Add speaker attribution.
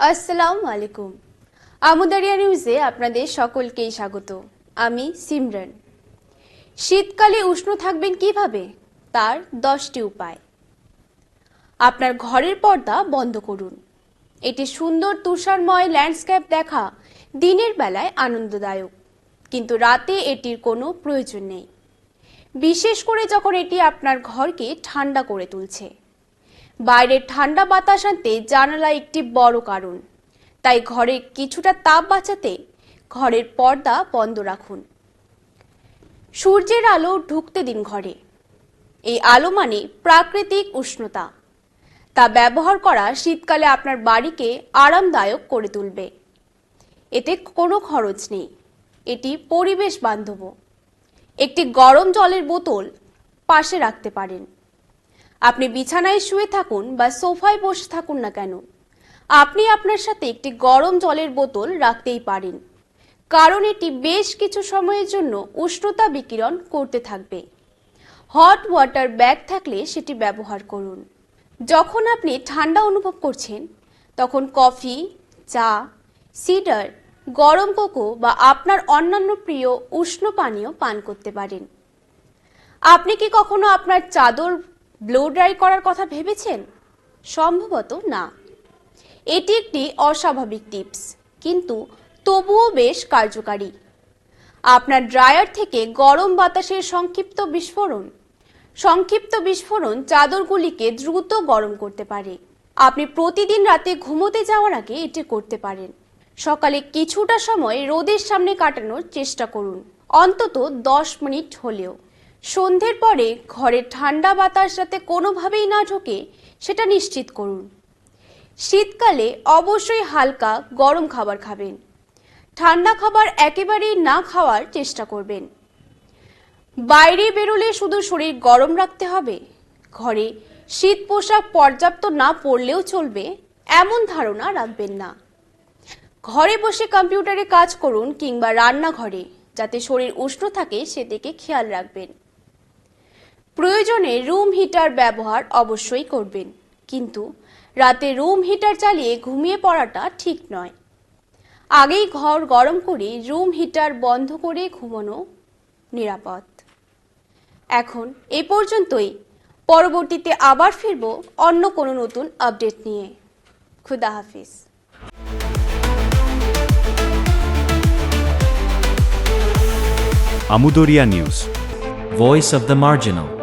Speaker 1: আসসালামু আলাইকুম। আমুদারিয়া নিউজে আপনাদের সকলকেই স্বাগত। আমি সিমরান। শীতকালে উষ্ণ থাকবেন কীভাবে? তার দশটি উপায়। আপনার ঘরের পর্দা বন্ধ করুন। এটি সুন্দর তুষারময় ল্যান্ডস্কেপ দেখা দিনের বেলায় আনন্দদায়ক। কিন্তু রাতে এটির কোনো প্রয়োজন নেই। বিশেষ করে যখন এটি আপনার ঘরকে ঠান্ডা করে তুলছে। বাইরের ঠান্ডা বাতাস আনতে জানালা একটি বড় কারণ। তাই ঘরে কিছুটা তাপ বাঁচাতে ঘরের পর্দা বন্ধ রাখুন। সূর্যের আলো ঢুকতে দিন ঘরে। এই আলো মানে প্রাকৃতিক উষ্ণতা। তা ব্যবহার করা শীতকালে আপনার বাড়িকে আরামদায়ক করে তুলবে। এতে কোনো খরচ নেই। এটি পরিবেশ বান্ধব একটি গরম জলের বোতল পাশে রাখতে পারেন। আপনি বিছানায় শুয়ে থাকুন বা সোফায় বসে থাকুন না কেন? আপনি আপনার সাথে একটি গরম জলের বোতল রাখতেই পারেন। কারণ এটি বেশ কিছু সময়ের জন্য উষ্ণতা বিকিরণ করতে থাকবে। হট ওয়াটার ব্যাগ থাকলে সেটি ব্যবহার করুন। যখন আপনি ঠান্ডা অনুভব করছেন, তখন কফি, চা, সিডার, গরম কোকো বা আপনার অন্যান্য প্রিয় উষ্ণ পানীয় পান করতে পারেন। আপনি কি কখনো আপনার চাদর ব্লো ড্রাই করার কথা ভেবেছেন? সম্ভবত না। এটি একটি অস্বাভাবিক টিপস, কিন্তু তবুও বেশ কার্যকারী। আপনার ড্রায়ার থেকে গরম বাতাসের সংক্ষিপ্ত বিস্ফোরণ। সংক্ষিপ্ত বিস্ফোরণ চাদরগুলিকে দ্রুত গরম করতে পারে। আপনি প্রতিদিন রাতে ঘুমোতে যাওয়ার আগে এটি করতে পারেন। সকালে কিছুটা সময় রোদের সামনে কাটানোর চেষ্টা করুন, অন্তত দশ মিনিট হলেও। সন্ধ্যের পরে ঘরে ঠান্ডা বাতাস যাতে কোনোভাবেই না ঢোকে, সেটা নিশ্চিত করুন। শীতকালে অবশ্যই হালকা গরম খাবার খাবেন। ঠান্ডা খাবার একেবারেই না খাওয়ার চেষ্টা করবেন। বাইরে বেরোলে শুধু শরীর গরম রাখতে হবে। ঘরে শীত পোশাক পর্যাপ্ত না পরলেও চলবে, এমন ধারণা রাখবেন না। ঘরে বসে কম্পিউটারে কাজ করুন কিংবা রান্নাঘরে, যাতে শরীর উষ্ণ থাকে সেদিকে খেয়াল রাখবেন। প্রয়োজনে রুম হিটার ব্যবহার অবশ্যই করবেন। কিন্তু রাতে রুম হিটার চালিয়ে ঘুমিয়ে পড়াটা ঠিক নয়। আগেই ঘর গরম করে রুম হিটার বন্ধ করে ঘুমানো নিরাপদ। এখন এ পর্যন্তই। পরবর্তীতে আবার ফিরব অন্য কোনো নতুন আপডেট নিয়ে। খুদা হাফিজ।
Speaker 2: Amudoria News.
Speaker 3: Voice of the Marginal.